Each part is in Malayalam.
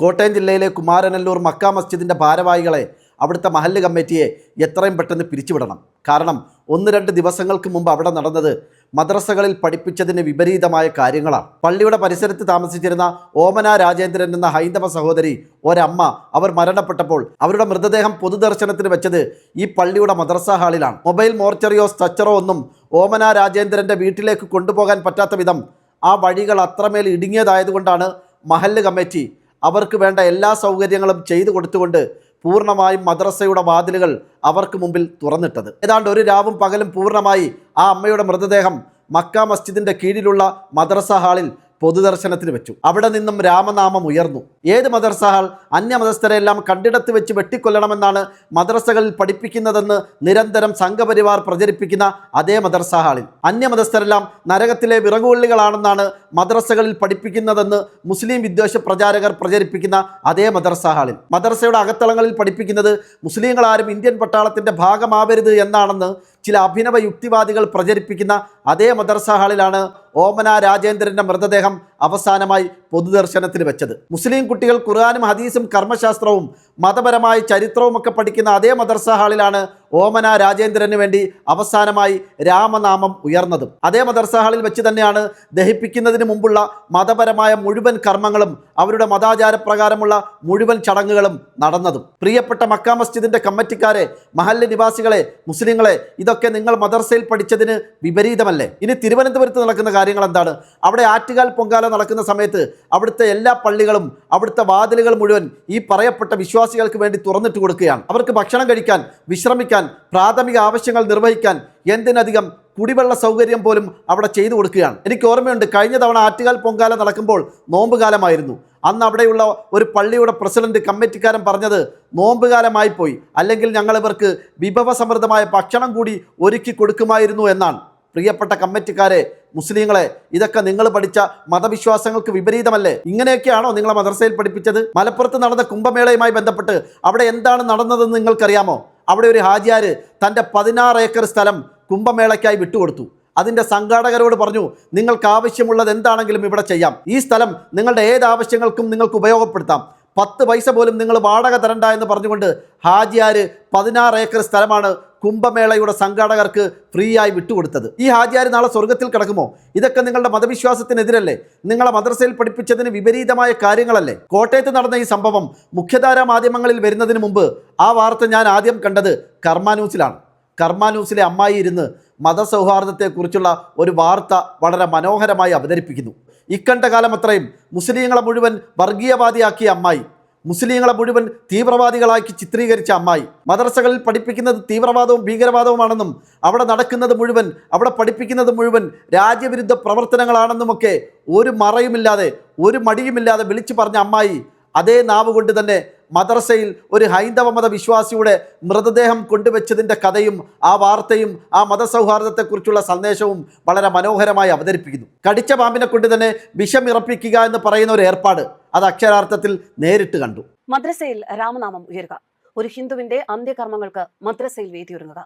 കോട്ടയം ജില്ലയിലെ കുമാരനല്ലൂർ മക്ക മസ്ജിദിന്റെ ഭാരവാഹികളെ അവിടുത്തെ മഹല്ല് കമ്മിറ്റിയെ എത്രയും പെട്ടെന്ന് പിരിച്ചുവിടണം. കാരണം ഒന്ന് രണ്ട് ദിവസങ്ങൾക്ക് മുമ്പ് അവിടെ നടന്നത് മദ്രസകളിൽ പഠിപ്പിച്ചതിന് വിപരീതമായ കാര്യങ്ങളാണ്. പള്ളിയുടെ പരിസരത്ത് താമസിച്ചിരുന്ന ഓമന രാജേന്ദ്രൻ എന്ന ഹൈന്ദവ സഹോദരി ഒരമ്മ അവർ മരണപ്പെട്ടപ്പോൾ അവരുടെ മൃതദേഹം പൊതുദർശനത്തിന് വെച്ചത് ഈ പള്ളിയുടെ മദ്രസ ഹാളിലാണ്. മൊബൈൽ മോർച്ചറിയോ സ്ട്രച്ചറോ ഒന്നും ഓമന രാജേന്ദ്രന്റെ വീട്ടിലേക്ക് കൊണ്ടുപോകാൻ പറ്റാത്ത വിധം ആ വഴികൾ അത്രമേൽ ഇടുങ്ങിയതായതുകൊണ്ടാണ് മഹല്ല് കമ്മിറ്റി അവർക്ക് വേണ്ട എല്ലാ സൗകര്യങ്ങളും ചെയ്തു കൊടുത്തുകൊണ്ട് പൂർണമായും മദ്രസയുടെ വാതിലുകൾ അവർക്ക് മുമ്പിൽ തുറന്നിട്ടത്. ഏതാണ്ട് ഒരു രാവും പകലും പൂർണമായി ആ അമ്മയുടെ മൃതദേഹം മക്ക മസ്ജിദിന്റെ കീഴിലുള്ള മദ്രസ ഹാളിൽ പൊതുദർശനത്തിന് വെച്ചു. അവിടെ നിന്നും രാമനാമം ഉയർന്നു. ഏത് ഹാൾ അന്യമതസ്ഥരെല്ലാം കണ്ടിടത്ത് വെച്ച് വെട്ടിക്കൊല്ലണമെന്നാണ് മദ്രസകളിൽ പഠിപ്പിക്കുന്നതെന്ന് നിരന്തരം സംഘപരിവാർ പ്രചരിപ്പിക്കുന്ന അതേ മദർസ ഹാളിൽ അന്യമതസ്ഥരെല്ലാം നരകത്തിലെ വിറകുള്ളികളാണെന്നാണ് മദ്രസകളിൽ പഠിപ്പിക്കുന്നതെന്ന് മുസ്ലിം വിദ്വേഷ പ്രചാരകർ പ്രചരിപ്പിക്കുന്ന അതേ മദർസ ഹാളിൽ മദ്രസയുടെ അകത്തളങ്ങളിൽ പഠിപ്പിക്കുന്നത് മുസ്ലിങ്ങളാരും ഇന്ത്യൻ പട്ടാളത്തിന്റെ ഭാഗമാവരുത് എന്നാണെന്ന് ചില അഭിനവ യുക്തിവാദികൾ പ്രചരിപ്പിക്കുന്ന അതേ മദർസ ഹാളിലാണ് ഓമന രാജേന്ദ്രന്റെ മൃതദേഹം അവസാനമായി പൊതുദർശനത്തിന് വെച്ചത്. മുസ്ലിം കുട്ടികൾ ഖുർആാനും ഹദീസും കർമ്മശാസ്ത്രവും മതപരമായ ചരിത്രവും ഒക്കെ പഠിക്കുന്ന അതേ മദർസ ഹാളിലാണ് ഓമന രാജേന്ദ്രന് വേണ്ടി അവസാനമായി രാമനാമം ഉയർന്നതും. അതേ മദർസ ഹാളിൽ വെച്ച് തന്നെയാണ് ദഹിപ്പിക്കുന്നതിന് മുമ്പുള്ള മതപരമായ മുഴുവൻ കർമ്മങ്ങളും അവരുടെ മതാചാരപ്രകാരമുള്ള മുഴുവൻ ചടങ്ങുകളും നടന്നതും. പ്രിയപ്പെട്ട മക്ക മസ്ജിദിന്റെ കമ്മിറ്റിക്കാരെ മഹല്ല് നിവാസികളെ മുസ്ലിങ്ങളെ ഇതൊക്കെ നിങ്ങൾ മദർസയിൽ പഠിച്ചതിന് വിപരീതമല്ലേ? ഇനി തിരുവനന്തപുരത്ത് നടക്കുന്ന കാര്യങ്ങൾ എന്താണ്? അവിടെ ആറ്റുകാൽ പൊങ്കാല നടക്കുന്ന സമയത്ത് അവിടുത്തെ എല്ലാ പള്ളികളും അവിടുത്തെ വാതിലുകൾ മുഴുവൻ ഈ പറയപ്പെട്ട വിശ്വാസികൾക്ക് വേണ്ടി തുറന്നിട്ട് കൊടുക്കുകയാണ്. അവർക്ക് ഭക്ഷണം കഴിക്കാൻ വിശ്രമിക്കാൻ പ്രാഥമിക ആവശ്യങ്ങൾ നിർവഹിക്കാൻ എന്തിനധികം കുടിവെള്ള സൗകര്യം പോലും അവിടെ ചെയ്തു കൊടുക്കുകയാണ്. എനിക്ക് ഓർമ്മയുണ്ട് കഴിഞ്ഞ തവണ ആറ്റുകാൽ പൊങ്കാല നടക്കുമ്പോൾ നോമ്പുകാലമായിരുന്നു അന്ന് അവിടെയുള്ള ഒരു പള്ളിയുടെ പ്രസിഡന്റ് കമ്മിറ്റിക്കാരൻ പറഞ്ഞത് നോമ്പുകാലമായിപ്പോയി പോയി അല്ലെങ്കിൽ ഞങ്ങൾ ഇവർക്ക് വിഭവസമൃദ്ധമായ ഭക്ഷണം കൂടി ഒരുക്കി കൊടുക്കുമായിരുന്നു എന്നാണ്. പ്രിയപ്പെട്ട കമ്മിറ്റിക്കാരെ മുസ്ലിങ്ങളെ ഇതൊക്കെ നിങ്ങൾ പഠിച്ച മതവിശ്വാസങ്ങൾക്ക് വിപരീതമല്ലേ? ഇങ്ങനെയൊക്കെയാണോ നിങ്ങളെ മദ്രസയിൽ പഠിപ്പിച്ചത്? മലപ്പുറത്ത് നടന്ന കുംഭമേളയുമായി ബന്ധപ്പെട്ട് അവിടെ എന്താണ് നടന്നതെന്ന് നിങ്ങൾക്കറിയാമോ? അവിടെ ഒരു ഹാജിയാർ തന്റെ പതിനാറ് ഏക്കർ സ്ഥലം കുംഭമേളയ്ക്കായി വിട്ടുകൊടുത്തു. അതിന്റെ സംഘാടകരോട് പറഞ്ഞു നിങ്ങൾക്ക് ആവശ്യമുള്ളത് എന്താണെങ്കിലും ഇവിടെ ചെയ്യാം. ഈ സ്ഥലം നിങ്ങളുടെ ഏത് ആവശ്യങ്ങൾക്കും നിങ്ങൾക്ക് ഉപയോഗപ്പെടുത്താം. പത്ത് പൈസ പോലും നിങ്ങൾ വാടക തരണ്ട എന്ന് പറഞ്ഞുകൊണ്ട് ഹാജിയാര് പതിനാറ് ഏക്കർ സ്ഥലമാണ് കുംഭമേളയുടെ സംഘാടകർക്ക് ഫ്രീ ആയി വിട്ടുകൊടുത്തത്. ഈ ഹാജിയാർ നാളെ സ്വർഗത്തിൽ കിടക്കുമോ? ഇതൊക്കെ നിങ്ങളുടെ മതവിശ്വാസത്തിനെതിരല്ലേ? നിങ്ങളെ മദ്രസയിൽ പഠിപ്പിച്ചതിന് വിപരീതമായ കാര്യങ്ങളല്ലേ? കോട്ടയത്ത് നടന്ന ഈ സംഭവം മുഖ്യധാരാ മാധ്യമങ്ങളിൽ വരുന്നതിന് മുമ്പ് ആ വാർത്ത ഞാൻ ആദ്യം കണ്ടത് കർമ്മ ന്യൂസിലാണ്. കർമ്മ ന്യൂസിലെ അമ്മായി ഇരുന്ന് മതസൗഹാർദ്ദത്തെക്കുറിച്ചുള്ള ഒരു വാർത്ത വളരെ മനോഹരമായി അവതരിപ്പിക്കുന്നു. ഇക്കണ്ട കാലം അത്രയും മുസ്ലിങ്ങളെ മുഴുവൻ വർഗീയവാദിയാക്കിയ അമ്മായി മുസ്ലിങ്ങളെ മുഴുവൻ തീവ്രവാദികളാക്കി ചിത്രീകരിച്ച അമ്മായി മദ്രസകളിൽ പഠിപ്പിക്കുന്നത് തീവ്രവാദവും ഭീകരവാദവുമാണെന്നും അവിടെ നടക്കുന്നത് മുഴുവൻ അവിടെ പഠിപ്പിക്കുന്നത് മുഴുവൻ രാജ്യവിരുദ്ധ പ്രവർത്തനങ്ങളാണെന്നുമൊക്കെ ഒരു മറയുമില്ലാതെ ഒരു മടിയുമില്ലാതെ വിളിച്ചു പറഞ്ഞ അമ്മായി അതേ നാവ് കൊണ്ട് തന്നെ മദ്രസയിൽ ഒരു ഹൈന്ദവ മത വിശ്വാസിയുടെ മൃതദേഹം കൊണ്ടുവച്ചതിന്റെ കഥയും ആ വാർത്തയും ആ മതസൗഹാർദ്ദത്തെക്കുറിച്ചുള്ള സന്ദേശവും വളരെ മനോഹരമായി അവതരിപ്പിക്കുന്നു. കടിച്ച പാമ്പിനെ കൊണ്ട് തന്നെ വിഷം ഇറപ്പിക്കുക എന്ന് പറയുന്ന ഒരു ഏർപ്പാട് അത് അക്ഷരാർത്ഥത്തിൽ നേരിട്ട് കണ്ടു. മദ്രസയിൽ രാമനാമം ഉയരുക. ഒരു ഹിന്ദുവിന്റെ അന്ത്യകർമ്മങ്ങൾക്ക് മദ്രസയിൽ വേദിയൊരുങ്ങുക.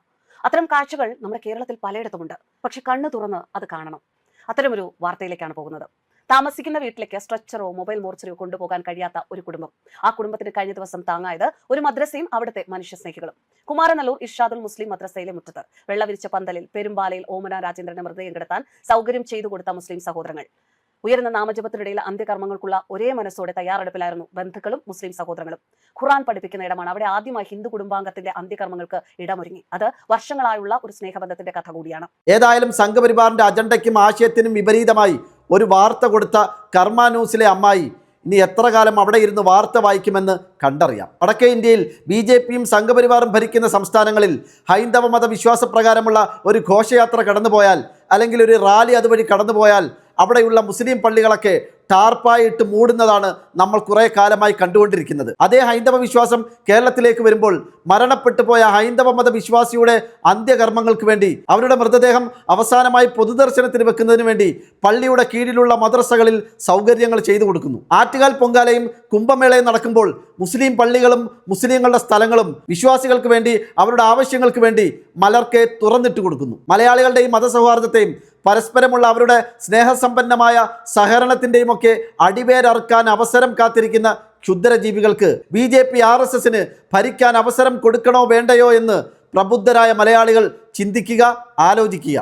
അത്തരം കാഴ്ചകൾ നമ്മുടെ കേരളത്തിൽ പലയിടത്തുമുണ്ട്. പക്ഷെ കണ്ണു തുറന്ന് അത് കാണണം. അത്തരമൊരു വാർത്തയിലേക്കാണ് പോകുന്നത്. താമസിക്കുന്ന വീട്ടിലേക്ക് സ്ട്രെച്ചറോ മൊബൈൽ മോർച്ചറിയോ കൊണ്ടുപോകാൻ കഴിയാത്ത ഒരു കുടുംബം. ആ കുടുംബത്തിന് കഴിഞ്ഞ ദിവസം താങ്ങായത് ഒരു മദ്രസയും അവിടുത്തെ മനുഷ്യ സ്നേഹികളും കുമാരനല്ലൂർ ഇർഷാദുൽ മുസ്ലിം മദ്രസയിലെ മുറ്റത്ത് വെള്ളവിരിച്ച പന്തലിൽ പെരുമ്പാലയിൽ ഓമന രാജേന്ദ്രന്റെ മൃതദേഹം കിടത്താൻ സൗകര്യം ചെയ്തു കൊടുത്ത മുസ്ലിം സഹോദരങ്ങൾ. ഉയർന്ന നാമജപത്തിനിടയിൽ അന്ത്യകർമ്മങ്ങൾക്കുള്ള ഒരേ മനസ്സോടെ തയ്യാറെടുപ്പിലായിരുന്നു ബന്ധുക്കളും മുസ്ലിം സഹോദരങ്ങളും. ഖുറാൻ പഠിപ്പിക്കുന്ന ഇടമാണ്. അവിടെ ആദ്യമായി ഹിന്ദു കുടുംബാംഗത്തിന്റെ അന്ത്യകർമ്മങ്ങൾക്ക് ഇടമൊരുങ്ങി. അത് വർഷങ്ങളായുള്ള ഒരു സ്നേഹബന്ധത്തിന്റെ കഥ കൂടിയാണ്. ഏതായാലും സംഘപരിവാറിന്റെ അജണ്ടയ്ക്കും ആശയത്തിനും വിപരീതമായി ഒരു വാർത്ത കൊടുത്ത കർമ്മ ന്യൂസിലെ അമ്മായി ഇനി എത്ര കാലം അവിടെ ഇരുന്ന് വാർത്ത വായിക്കുമെന്ന് കണ്ടറിയാം. വടക്കേ ഇന്ത്യയിൽ ബി ജെ പിയും സംഘപരിവാറും ഭരിക്കുന്ന സംസ്ഥാനങ്ങളിൽ ഹൈന്ദവ മത വിശ്വാസപ്രകാരമുള്ള ഒരു ഘോഷയാത്ര കടന്നുപോയാൽ അല്ലെങ്കിൽ ഒരു റാലി അതുവഴി കടന്നുപോയാൽ അവിടെയുള്ള മുസ്ലിം പള്ളികളൊക്കെ ടാർപ്പായിട്ട് മൂടുന്നതാണ് നമ്മൾ കുറേ കാലമായി കണ്ടുകൊണ്ടിരിക്കുന്നത്. അതേ ഹൈന്ദവ വിശ്വാസം കേരളത്തിലേക്ക് വരുമ്പോൾ മരണപ്പെട്ടു പോയ ഹൈന്ദവ മത വിശ്വാസിയുടെ അന്ത്യകർമ്മങ്ങൾക്ക് വേണ്ടി അവരുടെ മൃതദേഹം അവസാനമായി പൊതുദർശനത്തിന് വെക്കുന്നതിന് വേണ്ടി പള്ളിയുടെ കീഴിലുള്ള മദ്രസകളിൽ സൗകര്യങ്ങൾ ചെയ്തു കൊടുക്കുന്നു. ആറ്റുകാൽ പൊങ്കാലയും കുംഭമേളയും നടക്കുമ്പോൾ മുസ്ലിം പള്ളികളും മുസ്ലിങ്ങളുടെ സ്ഥലങ്ങളും വിശ്വാസികൾക്ക് വേണ്ടി അവരുടെ ആവശ്യങ്ങൾക്ക് വേണ്ടി മലർക്കെ തുറന്നിട്ട് കൊടുക്കുന്നു. മലയാളികളുടെ ഈ മതസൗഹാർദ്ദത്തെയും പരസ്പരമുള്ള അവരുടെ സ്നേഹസമ്പന്നമായ സഹകരണത്തിന്റെയും ഒക്കെ അടിവേരറുക്കാൻ അവസരം കാത്തിരിക്കുന്ന ക്ഷുദ്രജീവികൾക്ക് B J P R S എസിന് ഭരിക്കാൻ അവസരം കൊടുക്കണോ വേണ്ടയോ എന്ന് പ്രബുദ്ധരായ മലയാളികൾ ചിന്തിക്കുക ആലോചിക്കുക.